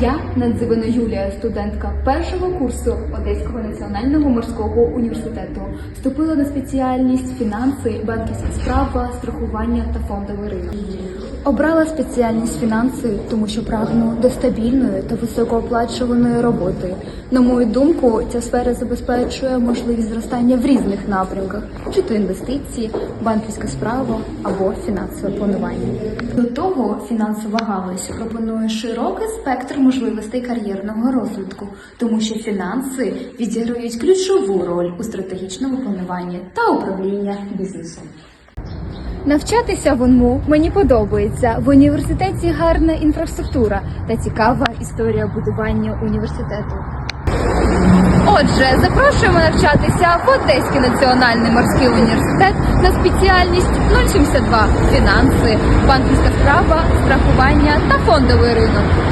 Я Надзивина Юлія, студентка першого курсу Одеського національного морського університету. Вступила на спеціальність фінанси, банківська справа, страхування та фондовий ринок. Обрала спеціальність фінанси, тому що прагну до стабільної та високооплачуваної роботи. На мою думку, ця сфера забезпечує можливість зростання в різних напрямках, чи то інвестиції, банківська справа або фінансове планування. До того фінансова галузь пропонує широкий спектр можливостей кар'єрного розвитку, тому що фінанси відіграють ключову роль у стратегічному плануванні та управлінні бізнесом. Навчатися в УНМУ мені подобається. В університеті гарна інфраструктура та цікава історія будування університету. Отже, запрошуємо навчатися в Одеський національний морський університет на спеціальність 072 фінанси, банківська справа, страхування та фондовий ринок.